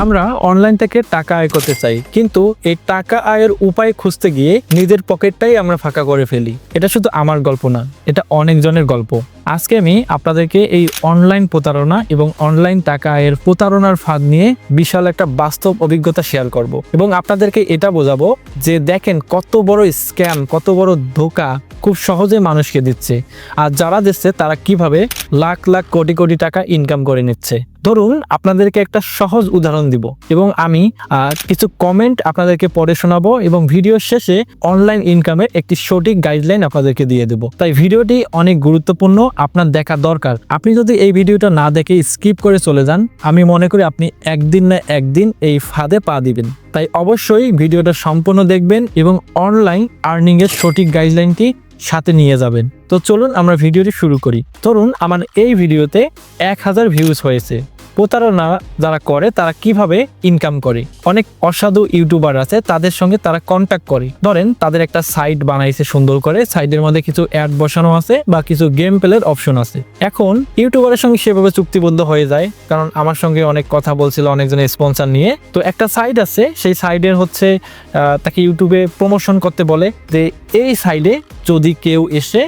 আমরা অনলাইন থেকে টাকা আয় করতে চাই, কিন্তু এই টাকা আয়ের উপায় খুঁজতে গিয়ে নিজের পকেটটাই আমরা ফাঁকা করে ফেলি। এটা শুধু আমার গল্প না, এটা অনেকজনের গল্প। আজকে আমি আপনাদেরকে এই অনলাইন প্রতারণা এবং অনলাইন টাকা আয়ের প্রতারণার ফাঁদ নিয়ে বিশাল একটা বাস্তব অভিজ্ঞতা শেয়ার করব এবং আপনাদেরকে এটা বোঝাবো যে দেখেন কত বড় স্ক্যাম কত বড় ধোকা খুব সহজে মানুষকে দিচ্ছে। আর যারা দিচ্ছে, তারা কীভাবে লাখ লাখ কোটি কোটি টাকা ইনকাম করে নিচ্ছে। ধরুন আপনাদেরকে একটা সহজ উদাহরণ দিব এবং আমি কিছু কমেন্ট আপনাদেরকে পড়ে শোনাবো এবং ভিডিও শেষে অনলাইন ইনকামের একটি সঠিক গাইডলাইন আপনাদেরকে দিয়ে দেবো। তাই ভিডিওটি অনেক গুরুত্বপূর্ণ, আপনার দেখা দরকার। আপনি যদি এই ভিডিওটা না দেখে স্কিপ করে চলে যান, আমি মনে করি আপনি একদিন না একদিন এই ফাঁদে পা দিবেন। তাই অবশ্যই ভিডিওটা সম্পূর্ণ দেখবেন এবং অনলাইন আর্নিংয়ের সঠিক গাইডলাইনটি সাথে নিয়ে যাবেন। তো চলুন আমরা ভিডিওটি শুরু করি। ধরুন আমার এই ভিডিওতে এক হাজার ভিউজ হয়েছে। প্রতারণা যারা করে, তারা কীভাবে ইনকাম করে? অনেক অসাধু ইউটিউবার আছে, তাদের সঙ্গে তারা কন্ট্যাক্ট করে। ধরেন তাদের একটা সাইট বানাইছে সুন্দর করে সাইটের মধ্যে কিছু অ্যাড বসানো আছে বা কিছু গেম প্লের অপশন আছে। এখন ইউটিউবারের সঙ্গে সেভাবে চুক্তিবদ্ধ হয়ে যায়, কারণ আমার সঙ্গে অনেক কথা বলছিল অনেকজনের স্পন্সর নিয়ে। তো একটা সাইট আছে, সেই সাইডের হচ্ছে তাকে ইউটিউবে প্রমোশন করতে বলে যে, এই সাইডে যদি কেউ এসে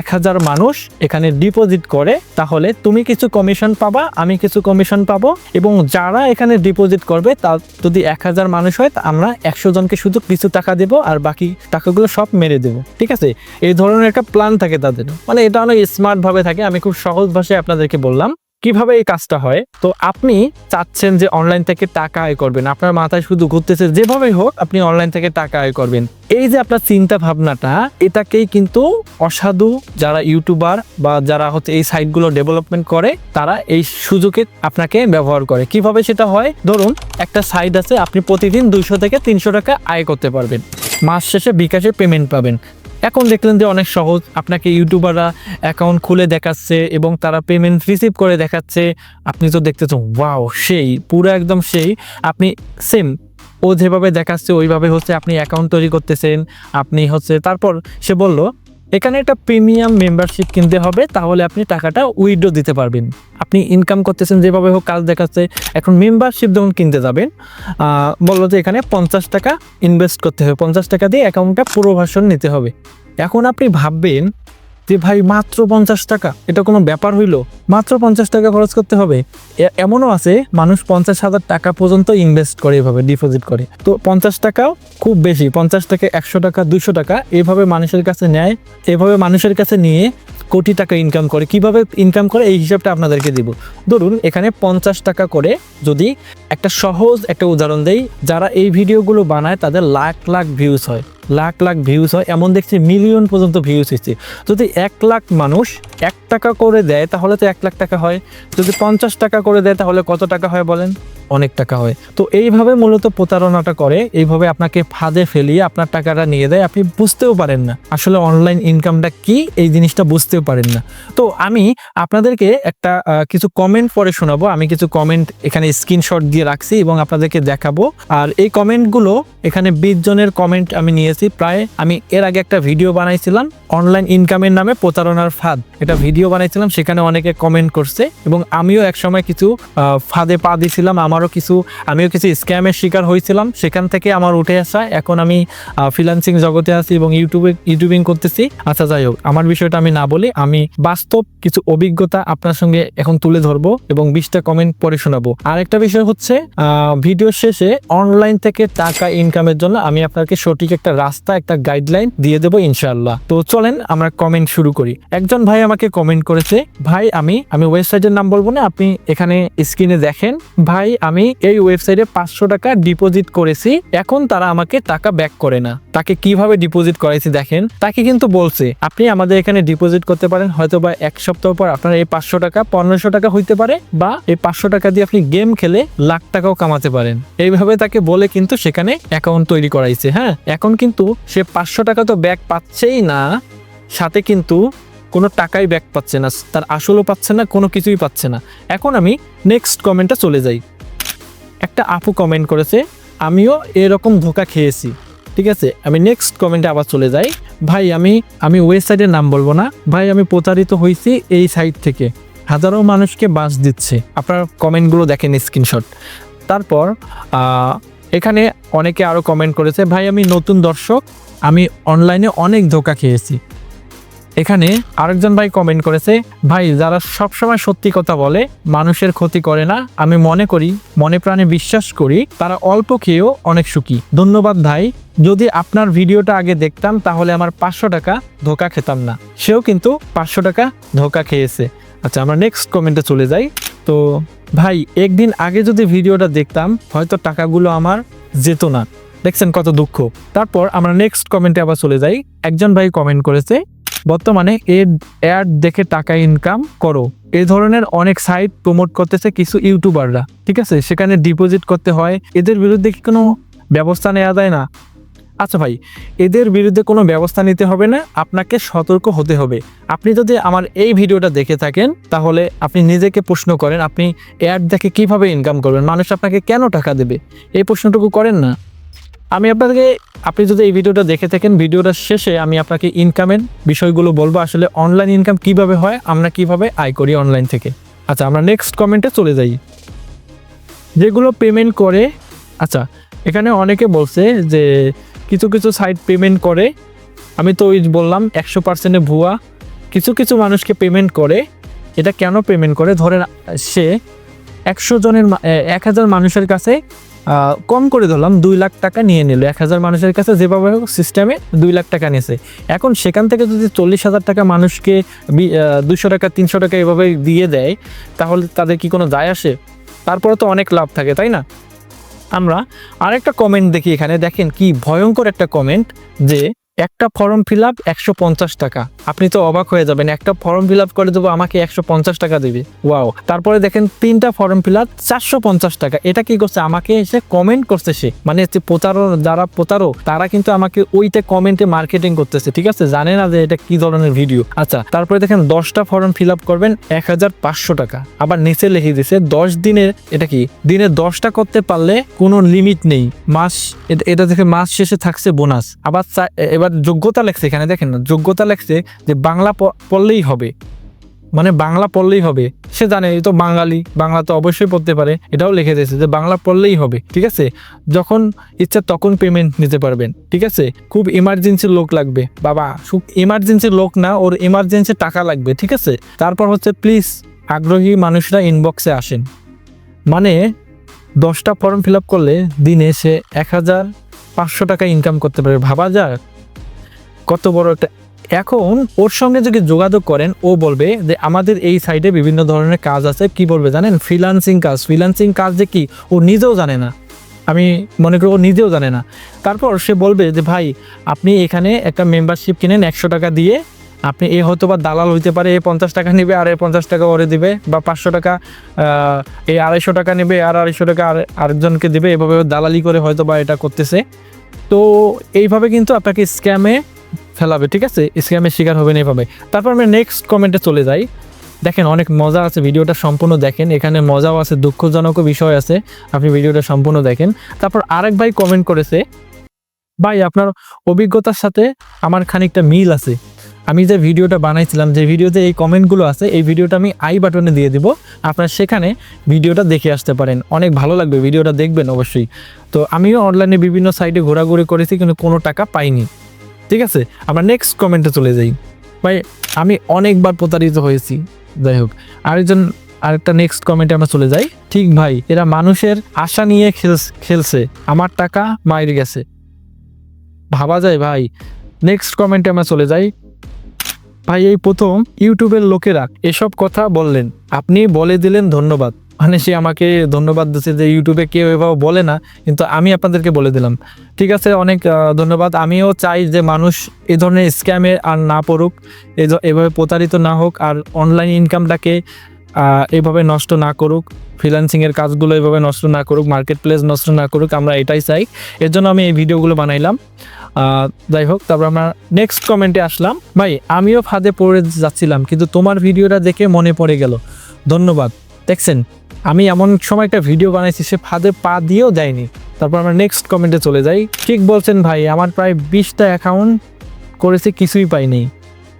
এক হাজার মানুষ এখানে ডিপোজিট করে, তাহলে তুমি কিছু কমিশন পাবা, আমি কিছু কমিশন পাবো এবং যারা এখানে ডিপোজিট করবে, তা যদি এক হাজার মানুষ হয় আমরা একশো জনকে শুধু কিছু টাকা দেবো আর বাকি টাকাগুলো সব মেরে দেবো। ঠিক আছে? এই ধরনের একটা প্ল্যান থাকে তাদের। মানে এটা অনেক স্মার্ট ভাবে থাকে, আমি খুব সহজ ভাষায় আপনাদেরকে বললাম। কীভাবে এই কাজটা হয়? তো আপনি চাচ্ছেন যে অনলাইন থেকে টাকা আয় করবেন। আপনার মাথায় শুধু ঘুরতেছে যেভাবেই হোক, আপনি অনলাইন থেকে টাকা আয় করবেন। এই যে আপনার চিন্তা ভাবনাটা এটাকেই কিন্তু অসাধু যারা ইউটিউবার বা যারা হচ্ছে এই সাইটগুলো ডেভেলপমেন্ট করে, তারা এই সুযোগে আপনাকে ব্যবহার করে। কীভাবে সেটা হয়? ধরুন, একটা সাইট আছে, আপনি প্রতিদিন দুইশো থেকে তিনশো টাকা আয় করতে পারবেন। মাস শেষে বিকাশে পেমেন্ট পাবেন। এখন দেখলেন যে অনেক সহজ। আপনাকে ইউটিউবাররা অ্যাকাউন্ট খুলে দেখাচ্ছে এবং তারা পেমেন্ট রিসিভ করে দেখাচ্ছে। আপনি তো দেখতেছেন, ওয়াও, সেই, পুরো একদম সেই। আপনি সেম ও যেভাবে দেখাচ্ছে, ওইভাবে হচ্ছে আপনি অ্যাকাউন্ট তৈরি করতেছেন। আপনি হচ্ছে, তারপর সে বলল এখানে একটা প্রিমিয়াম মেম্বারশিপ কিনতে হবে, তাহলে আপনি টাকাটা উইড্রো দিতে পারবেন। আপনি ইনকাম করতেছেন যেভাবে হোক, কাজ দেখাচ্ছে, এখন মেম্বারশিপ যখন কিনতে যাবেন বলল যে এখানে পঞ্চাশ টাকা ইনভেস্ট করতে হবে। পঞ্চাশ টাকা দিয়ে অ্যাকাউন্টটা পুরো ভার্সন নিতে হবে। এখন আপনি ভাববেন যে ভাই মাত্র পঞ্চাশ টাকা, এটা কোনো ব্যাপার হইল? মাত্র পঞ্চাশ টাকা খরচ করতে হবে। এমনও আছে, মানুষ পঞ্চাশ হাজার টাকা পর্যন্ত ইনভেস্ট করে এভাবে ডিপোজিট করে। তো পঞ্চাশ টাকাও খুব বেশি, পঞ্চাশ টাকা একশো টাকা দুশো টাকা, এভাবে মানুষের কাছে নেয়, এভাবে মানুষের কাছে নিয়ে কোটি টাকা ইনকাম করে, কীভাবে ইনকাম করে, এই হিসাবটা আপনাদেরকে দিব। ধরুন, এখানে পঞ্চাশ টাকা করে যদি একটা সহজ একটা উদাহরণ দেই, যারা এই ভিডিওগুলো বানায়, তাদের লাখ লাখ ভিউজ হয়। লাখ লাখ ভিউজ হয়, এমন দেখছি মিলিয়ন পর্যন্ত ভিউজ হচ্ছে যদি এক লাখ মানুষ এক টাকা করে দেয়, তাহলে তো এক লাখ টাকা হয়। যদি পঞ্চাশ টাকা করে দেয়, তাহলে কত টাকা হয় বলেন? অনেক টাকা হয়। তো এইভাবে মূলত প্রতারণাটা করে, এইভাবে আপনাকে ফাঁদে ফেলিয়ে আপনার টাকাটা নিয়ে দেয়, আপনি বুঝতেও পারেন না। আসলে অনলাইন ইনকামটা কি? এই জিনিসটা বুঝতেও পারেন না। তো আমি আপনাদেরকে একটা কিছু কমেন্ট পরে শোনাবো। আমি কিছু কমেন্ট এখানে স্ক্রিনশট দিয়ে রাখছি এবং আপনাদেরকে দেখাবো। আর এই কমেন্টগুলো এখানে বিশ জনের কমেন্ট আমি নিয়েছি। প্রায় আমি এর আগে একটা ভিডিও বানাইছিলাম, অনলাইন ইনকামের নামে প্রতারণার ফাঁদ। এটা ভিডিও বানাইছিলাম, সেখানে অনেকে কমেন্ট করছে এবং আমিও একসময় কিছু ফাঁদে পা দিয়েছিলাম আমারও কিছু, আমিও কিছু স্ক্যামের শিকার হয়েছিলাম। সেখান থেকে আমার উঠে আসা, এখন আমি ফ্রিলান্সিং জগতে আছি এবং ইউটিউবে, ইউটিউবিং করতেছি। আচ্ছা যাই হোক, আমার বিষয়টা আমি না বলি, আমি বাস্তব কিছু অভিজ্ঞতা আপনার সঙ্গে এখন তুলে ধরবো এবং বিশটা কমেন্ট পরে শোনাবো। আরেকটা বিষয় হচ্ছে ভিডিও শেষে অনলাইন থেকে টাকা ইনকামের জন্য আমি আপনাকে সঠিক একটা রাস্তা, একটা গাইডলাইন দিয়ে দেবো ইনশাআল্লাহ। তো চলেন, আমরা কমেন্ট শুরু করি। একজন ভাই আমাকে কমেন্ট করেছে, ভাই, আমি আমি ওয়েবসাইটের নাম বলব না, আপনি এখানে স্ক্রিনে দেখেন। ভাই আমি এই ওয়েবসাইটে পাঁচশো টাকা ডিপোজিট করেছি, এখন তারা আমাকে টাকা ব্যাক করে না। তাকে কীভাবে ডিপোজিট করাইছি দেখেন? তাকে কিন্তু বলছে, আপনি আমাদের এখানে ডিপোজিট করতে পারেন হয়তো বা এক সপ্তাহ পর আপনার এই পাঁচশো টাকা, পনেরোশো টাকা হইতে পারে, বা এই পাঁচশো টাকা দিয়ে আপনি গেম খেলে লাখ টাকাও কামাতে পারেন। এইভাবে তাকে বলে কিন্তু সেখানে অ্যাকাউন্ট তৈরি করাইছে হ্যাঁ? এখন কিন্তু সে পাঁচশো টাকা তো ব্যাক পাচ্ছেই না, সাথে কিন্তু কোনো টাকাই ব্যাক পাচ্ছে না, তার আসলও পাচ্ছে না, কোনো কিছুই পাচ্ছে না। এখন আমি নেক্সট কমেন্টে চলে যাই। একটা আপু কমেন্ট করেছে, আমিও এরকম ধোকা খেয়েছি। ঠিক আছে, আমি নেক্সট কমেন্টে আবার চলে যাই। ভাই, আমি আমি ওয়েবসাইটের নাম বলব না। ভাই, আমি প্রতারিত হয়েছি এই সাইট থেকে। হাজারো মানুষকে বাস দিচ্ছে। আপনার কমেন্টগুলো দেখেন স্ক্রিনশট তারপর এখানে অনেকে আরও কমেন্ট করেছে, ভাই, আমি নতুন দর্শক। আমি অনলাইনে অনেক ধোকা খেয়েছি। এখানে আরেকজন ভাই কমেন্ট করেছে, ভাই, যারা সবসময় সত্যি কথা বলে, মানুষের ক্ষতি করে না, আমি মনে করি, মনে প্রাণে বিশ্বাস করি, তারা অল্প খেয়েও অনেক সুখী। ধন্যবাদ ভাই, যদি আপনার ভিডিওটা আগে দেখতাম, তাহলে আমার পাঁচশো টাকা ধোকা খেতাম না। সেও কিন্তু পাঁচশো টাকা ধোকা খেয়েছে। আচ্ছা আমরা নেক্সট কমেন্টে চলে যাই। তো, ভাই, একদিন আগে যদি ভিডিওটা দেখতাম, হয়তো টাকাগুলো আমার যেত না। দেখছেন কত দুঃখ। তারপর আমরা নেক্সট কমেন্টে আবার চলে যাই। একজন ভাই কমেন্ট করেছে বর্তমানে এড অ্যাড দেখে টাকা ইনকাম করো। এই ধরনের অনেক সাইট প্রমোট করতেছে কিছু ইউটিউবাররা ঠিক আছে? সেখানে ডিপোজিট করতে হয়। এদের বিরুদ্ধে কি কোনো ব্যবস্থা নেওয়া যায় না? আচ্ছা ভাই, এদের বিরুদ্ধে কোনো ব্যবস্থা নিতে হবে না, আপনাকে সতর্ক হতে হবে। আপনি যদি আমার এই ভিডিওটা দেখে থাকেন, তাহলে আপনি নিজেকে প্রশ্ন করেন, আপনি অ্যাড দেখে কীভাবে ইনকাম করবেন? মানুষ আপনাকে কেন টাকা দেবে? এই প্রশ্নটুকু করেন না। আমি আপনাকে, আপনি যদি এই ভিডিওটা দেখে থাকেন ভিডিওটার শেষে আমি আপনাকে ইনকামের বিষয়গুলো বলব, আসলে অনলাইন ইনকাম কীভাবে হয়, আমরা কীভাবে আয় করি অনলাইন থেকে। আচ্ছা আমরা নেক্সট কমেন্টে চলে যাই। যেগুলো পেমেন্ট করে আচ্ছা এখানে অনেকে বলছে যে কিছু কিছু সাইট পেমেন্ট করে, আমি তো ওই বললাম একশো পার্সেন্টে ভুয়া, কিছু কিছু মানুষকে পেমেন্ট করে, এটা কেন পেমেন্ট করে? ধরেন, সে একশো জনের এক হাজার মানুষের কাছে কম করে ধরলাম, দুই লাখ টাকা নিয়ে নিল। এক হাজার মানুষের কাছে যেভাবে হোক সিস্টেমে দুই লাখ টাকা নিয়েছে। এখন সেখান থেকে যদি চল্লিশ হাজার টাকা মানুষকে দুশো টাকা, তিনশো টাকা এভাবে দিয়ে দেয়, তাহলে তাদের কি কোনো যায় আসে? তারপরে তো অনেক লাভ থাকে, তাই না? আমরা আরেকটা কমেন্ট দেখি এখানে। দেখেন কি ভয়ঙ্কর একটা কমেন্ট যে একটা ফর্ম ফিল আপ একশো পঞ্চাশ টাকা। আপনি তো অবাক হয়ে যাবেন, একটা ফর্ম ফিল আপ করে দেবো, আমাকে একশো পঞ্চাশ টাকা দেবে। ওয়াও তারপরে দেখেন তিনটা ফর্ম ফিল আপ চারশো পঞ্চাশ টাকা। এটা কি করছে? আমাকে এসে কমেন্ট করছে সে। মানে হচ্ছে প্রতারক, যারা প্রতারক, তারা কিন্তু আমাকে ওইটা কমেন্টে মার্কেটিং করতেছে, ঠিক আছে? জানে না যে এটা কি ধরনের ভিডিও আচ্ছা তারপরে দেখেন দশটা ফর্ম ফিল আপ করবেন এক হাজার পাঁচশো টাকা। আবার নিচে লিখে দিছে, দশ দিনের, এটা কি? দিনে দশটা করতে পারলে কোনো লিমিট নেই। মাস, এটা- দেখে মাস শেষে থাকছে বোনাস আবার চা- এবার যোগ্যতা লেখছে এখানে দেখেন না, যোগ্যতা লেখছে যে বাংলা পড়লেই হবে। মানে বাংলা পড়লেই হবে। সে জানে তো বাঙালি, বাংলা তো অবশ্যই পড়তে পারে। এটাও লিখে দিয়েছে যে বাংলা পড়লেই হবে, ঠিক আছে? যখন ইচ্ছা তখন পেমেন্ট নিতে পারবেন, ঠিক আছে? খুব ইমার্জেন্সি লোক লাগবে। বাবা ইমার্জেন্সি লোক না, ওর ইমার্জেন্সি টাকা লাগবে, ঠিক আছে? তারপর হচ্ছে প্লিজ আগ্রহী মানুষরা ইনবক্সে আসেন। মানে দশটা ফর্ম ফিল আপ করলে দিনে সে এক হাজার পাঁচশো টাকা ইনকাম করতে পারে। ভাবা যায় কত বড় একটা এখন ওর সঙ্গে যদি যোগাযোগ করেন, ও বলবে যে আমাদের এই সাইডে বিভিন্ন ধরনের কাজ আছে। কি বলবে জানেন? ফ্রিলান্সিং কাজ। ফ্রিলান্সিং কাজ যে কি? ও নিজেও জানে না। আমি মনে করি ও নিজেও জানে না। তারপর সে বলবে যে, ভাই, আপনি এখানে একটা মেম্বারশিপ কিনেন একশো টাকা দিয়ে। আপনি এ হয়তো বা দালাল হইতে পারে, এ পঞ্চাশ টাকা নেবে, আর এ পঞ্চাশ টাকা ওরে দিবে। বা পাঁচশো টাকা এ আড়াইশো টাকা নেবে, আর আড়াইশো টাকা আর আরেকজনকে দেবে। এভাবে দালালি করে হয়তো বা এটা করতেছে। তো এইভাবে কিন্তু আপনাকে স্ক্যামে ফেলাবে, ঠিক আছে? স্ক্যামের শিকার হবেন এইভাবে তারপর আমরা নেক্সট কমেন্টে চলে যাই। দেখেন, অনেক মজা আছে, ভিডিওটা সম্পূর্ণ দেখেন। এখানে মজাও আছে, দুঃখজনকও বিষয় আছে। আপনি ভিডিওটা সম্পূর্ণ দেখেন। তারপর আরেক ভাই কমেন্ট করেছে, ভাই, আপনার অভিজ্ঞতার সাথে আমার খানিকটা মিল আছে। আমি যে ভিডিওটা বানাইছিলাম, যে ভিডিওতে এই কমেন্টগুলো আছে, এই ভিডিওটা আমি আই বাটনে দিয়ে দিব। আপনার সেখানে ভিডিওটা দেখে আসতে পারেন। অনেক ভালো লাগবে, ভিডিওটা দেখবেন অবশ্যই। তো আমিও অনলাইনে বিভিন্ন সাইটে ঘোরাঘুরি করেছি, কিন্তু কোনো টাকা পাইনি। ঠিক আছে? আমরা নেক্সট কমেন্টে চলে যাই। ভাই, আমি অনেকবার প্রতারিত হয়েছি। যাই হোক, আরেকজন, আরেকটা নেক্সট কমেন্টে আমরা চলে যাই। ঠিক ভাই, এরা মানুষের আশা নিয়ে খেলছে। আমার টাকা মাইরে গেছে। ভাবা যায় ভাই। নেক্সট কমেন্টে আমরা চলে যাই। ভাই, এই প্রথম ইউটিউবের লোকেরা এসব কথা বললেন। আপনি বলে দিলেন ধন্যবাদ। মানে সে আমাকে ধন্যবাদ দিচ্ছে যে ইউটিউবে কেউ এভাবে বলে না, কিন্তু আমি আপনাদেরকে বলে দিলাম। ঠিক আছে, অনেক ধন্যবাদ। আমিও চাই যে মানুষ এ ধরনের স্ক্যামে আর না পড়ুক এভাবে প্রতারিত না হোক আর অনলাইন ইনকামটাকে এভাবে নষ্ট না করুক ফ্রিল্যান্সিংয়ের কাজগুলো এভাবে নষ্ট না করুক মার্কেট প্লেস নষ্ট না করুক, আমরা এটাই চাই। এর জন্য আমি এই ভিডিওগুলো বানাইলাম। যাই হোক, তারপর আমরা নেক্সট কমেন্টে আসলাম। ভাই, আমিও ফাঁদে পড়ে যাচ্ছিলাম, কিন্তু তোমার ভিডিওটা দেখে মনে পড়ে গেল। ধন্যবাদ। দেখছেন? আমি এমন সময় একটা ভিডিও বানাইছি, সে ফাঁদে পা দিয়েও দেয়নি তারপর আমরা নেক্সট কমেন্টে চলে যাই। ঠিক বলছেন ভাই, আমার প্রায় বিশটা অ্যাকাউন্ট করেছে, কিছুই পাইনি।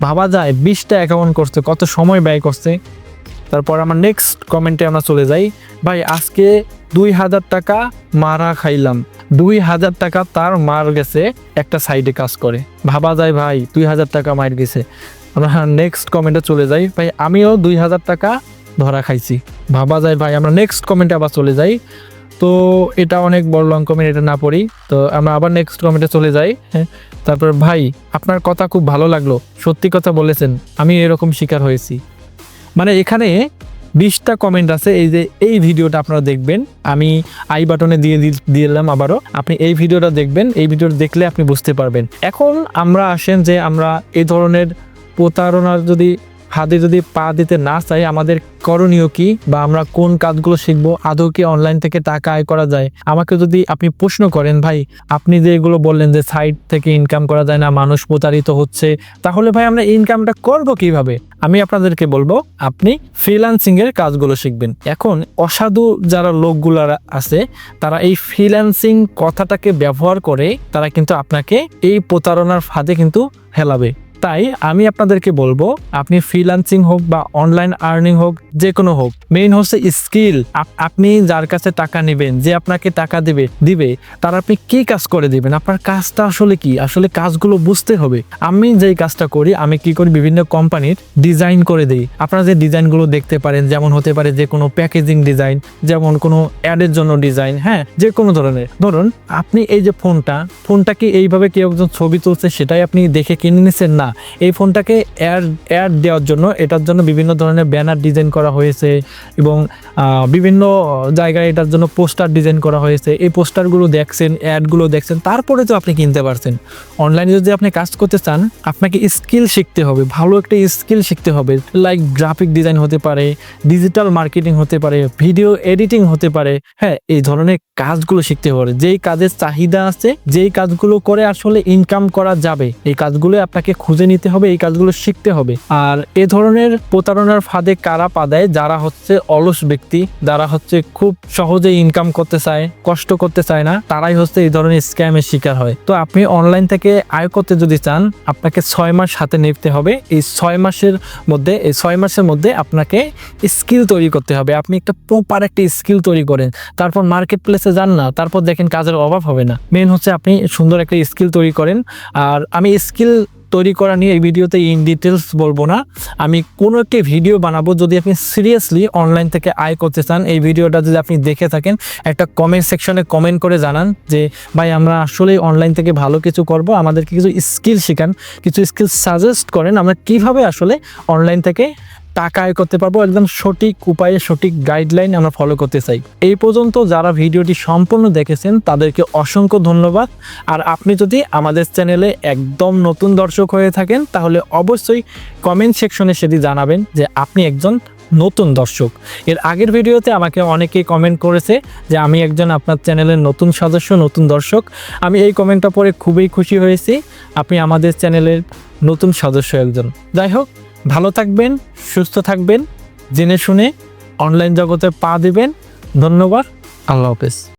ভাবা যায়, বিশটা অ্যাকাউন্ট করছে, কত সময় ব্যয় করছে। তারপর আমার নেক্সট কমেন্টে আমরা চলে যাই। ভাই, আজকে দুই হাজার টাকা মারা খাইলাম। দুই হাজার টাকা তার মার গেছে, একটা সাইডে কাজ করে। ভাবা যায় ভাই, দুই হাজার টাকা মার গেছে। আমরা নেক্সট কমেন্টে চলে যাই। ভাই, আমিও দুই হাজার টাকা ধরা খাইছি। ভাবা যায় ভাই, আমরা নেক্সট কমেন্টে আবার চলে যাই। তো এটা অনেক বড় লং কমেন্ট এটা না পড়ি। তো আমরা আবার নেক্সট কমেন্টে চলে যাই হ্যাঁ। তারপর ভাই, আপনার কথা খুব ভালো লাগল। সত্যি কথা বলেছেন, আমি এরকম শিকার হয়েছি। মানে এখানে বিশটা কমেন্ট আছে, এই যে এই ভিডিওটা আপনারা দেখবেন। আমি আই বাটনে দিয়ে দিলাম আবারও। আপনি এই ভিডিওটা দেখবেন, এই ভিডিওটা দেখলে আপনি বুঝতে পারবেন। এখন আমরা আসেন যে আমরা এই ধরনের প্রতারণার যদি হাতে যদি পা দিতে না চাই, আমাদের করণীয় কি বা আমরা কোন কাজগুলো শিখব? আদৌ কি অনলাইন থেকে টাকা আয় করা যায়? আমাকে যদি আপনি প্রশ্ন করেন, ভাই, আপনি যে এগুলো বললেন যে সাইট থেকে ইনকাম করা যায় না, মানুষ প্রতারিত হচ্ছে, তাহলে ভাই আমরা ইনকামটা করব কীভাবে? আমি আপনাদেরকে বলব, আপনি ফ্রিল্যান্সিং এর কাজগুলো শিখবেন। এখন অসাধু যারা লোকগুলো আছে, তারা এই ফ্রিল্যান্সিং কথাটাকে ব্যবহার করে, তারা কিন্তু আপনাকে এই প্রতারণার ফাঁদে কিন্তু হেলাবে। তাই আমি আপনাদেরকে বলব, আপনি ফ্রিল্যান্সিং হোক বা অনলাইন আর্নিং হোক যে কোনো হোক মেইন হচ্ছে স্কিল আপনি যার কাছে টাকা নেবেন, যে আপনাকে টাকা দেবে, দিবে, তার আপনি কি কাজ করে দিবেন, আপনার কাজটা আসলে কি, আসলে কাজগুলো বুঝতে হবে। আমি যেই কাজটা করি, আমি কি করি, বিভিন্ন কোম্পানির ডিজাইন করে দিই। আপনারা যে ডিজাইনগুলো দেখতে পারেন, যেমন হতে পারে যে কোনো প্যাকেজিং ডিজাইন যেমন কোনো অ্যাডের জন্য ডিজাইন হ্যাঁ যে কোনো ধরনের। ধরুন, আপনি এই যে ফোনটা ফোনটা কি এইভাবে কেউ একজন ছবি তুলছে, সেটাই আপনি দেখে কিনে নিছেন? না। এই ফোনটাকে অ্যাড অ্যাড দেওয়ার জন্য, এটার জন্য বিভিন্ন ধরনের ব্যানার ডিজাইন করা হয়েছে এবং বিভিন্ন জায়গায় এটার জন্য পোস্টার ডিজাইন করা হয়েছে। এই পোস্টারগুলো দেখছেন অ্যাডগুলো দেখছেন, তারপরে তো আপনি কিনতে পারছেন। অনলাইনে যদি আপনি কাজ করতে চান, আপনাকে স্কিল শিখতে হবে, ভালো একটা স্কিল শিখতে হবে। লাইক গ্রাফিক ডিজাইন হতে পারে ডিজিটাল মার্কেটিং হতে পারে ভিডিও এডিটিং হতে পারে। হ্যাঁ এই ধরনের কাজগুলো শিখতে হবে। যেই কাজের চাহিদা আছে, যেই কাজগুলো করে আসলে ইনকাম করা যাবে, এই কাজগুলো আপনাকে খুঁজে নিতে হবে, এই কাজগুলো শিখতে হবে। আর এ ধরনের প্রতারণার ফাঁদে কারা পা দেয়? যারা হচ্ছে অলস ব্যক্তি, যারা হচ্ছে খুব সহজে ইনকাম করতে চায়, কষ্ট করতে চায় না, তারাই হচ্ছে এই ধরনের স্ক্যামের শিকার হয়। তো আপনি অনলাইন থেকে আয় করতে যদি চান, আপনাকে ছয় মাস হাতে নিতে হবে। এই ছয় মাসের মধ্যে, এই ছয় মাসের মধ্যে আপনাকে স্কিল তৈরি করতে হবে। আপনি একটা প্রপার একটা স্কিল তৈরি করেন। তারপর মার্কেট প্লেসে যান না, তারপর দেখেন কাজের অভাব হবে না। মেন হচ্ছে আপনি সুন্দর একটা স্কিল তৈরি করেন। আর আমি স্কিল তৈরি করা নিয়ে এই ভিডিওতে ইন ডিটেলস বলব না। আমি কোনো একটি ভিডিও বানাবো যদি আপনি সিরিয়াসলি অনলাইন থেকে আয় করতে চান, এই ভিডিওটা যদি আপনি দেখে থাকেন, একটা কমেন্ট সেকশনে কমেন্ট করে জানান যে, ভাই, আমরা আসলেই অনলাইন থেকে ভালো কিছু করব, আমাদেরকে কিছু স্কিল শেখান, কিছু স্কিল সাজেস্ট করেন, আমরা কীভাবে আসলে অনলাইন থেকে টাকা আয় করতে পারব, একদম সঠিক উপায়ে, সঠিক গাইডলাইন আমরা ফলো করতে চাই। এই পর্যন্ত যারা ভিডিওটি সম্পূর্ণ দেখেছেন, তাদেরকে অসংখ্য ধন্যবাদ। আর আপনি যদি আমাদের চ্যানেলে একদম নতুন দর্শক হয়ে থাকেন, তাহলে অবশ্যই কমেন্ট সেকশনে সেটি জানাবেন যে আপনি একজন নতুন দর্শক। এর আগের ভিডিওতে আমাকে অনেকেই কমেন্ট করেছে যে আমি একজন আপনার চ্যানেলের নতুন সদস্য, নতুন দর্শক। আমি এই কমেন্টটা পড়ে খুবই খুশি হয়েছি। আপনি আমাদের চ্যানেলের নতুন সদস্য একজন। যাই হোক ভালো থাকবেন সুস্থ থাকবেন। জেনে শুনে অনলাইন জগতে পা দেবেন। ধন্যবাদ। আল্লাহ হাফেজ।